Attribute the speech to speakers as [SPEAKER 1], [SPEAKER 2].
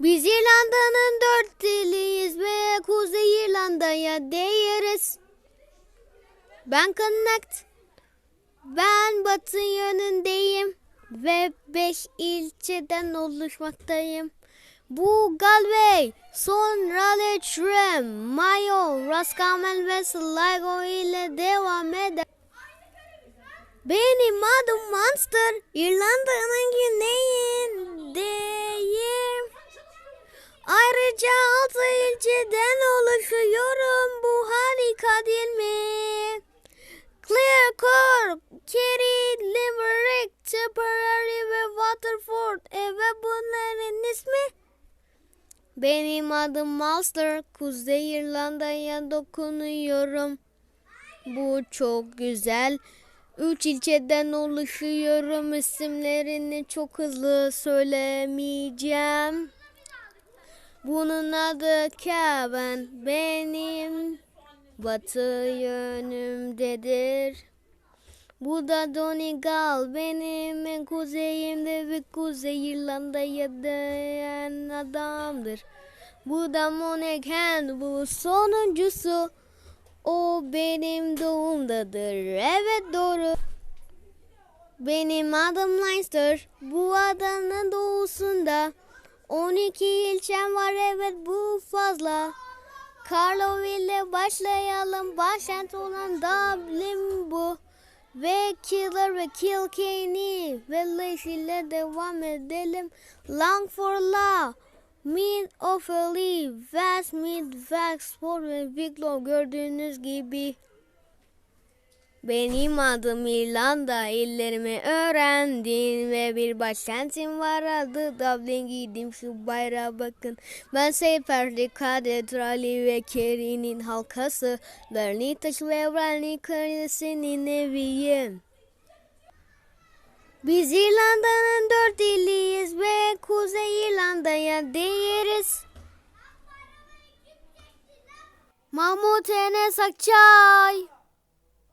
[SPEAKER 1] Biz İrlanda'nın dört diliyiz ve Kuzey İrlanda'ya değeriz. Ben Connect. Ben batı yönündeyim ve beş ilçeden oluşmaktayım. Bu Galway, sonra Leitrim, Mayo, Roscommon ve Sligo ile devam eder. Benim adım Monster. İrlanda'nın güneyindeyim. İlçeden oluşuyorum. Bu harika değil mi? Clear Cork, Kerry, Limerick, Tipperary ve Waterford. Evet bunların ismi. Benim adım Monster. Kuzey İrlanda'ya dokunuyorum. Bu çok güzel. Üç ilçeden oluşuyorum. İsimlerini çok hızlı söylemeyeceğim. Bunun adı Cavan. Benim batı yönümdedir. Bu da Donegal. Benim en kuzeyimde ve Kuzey İrlanda'ya dayan adamdır. Bu da Monaghan. Bu sonuncusu. O benim doğumdadır. Evet doğru. Benim adım Leinster. Bu adanın doğusunda. 12 ilçem var evet bu fazla. Carloville başlayalım. Başkent olan Dublin bu. Ve Killer ve Kilkenny ve Lace ile devam edelim. Long for Law. Mid Offaly, West Mid, Wexford ve Wicklow gördüğünüz gibi. Benim adım İrlanda, illerimi öğrendim ve bir başkentim var adı Dublin giydim şu bayrağa bakın. Ben Seyferli Katedrali ve Kerry'nin halkası, Berni taşı ve Evrenli Kalesi'nin eviyim. Biz İrlanda'nın dört iliyiz ve Kuzey İrlanda'ya değeriz. Mahmut Enes Akçay.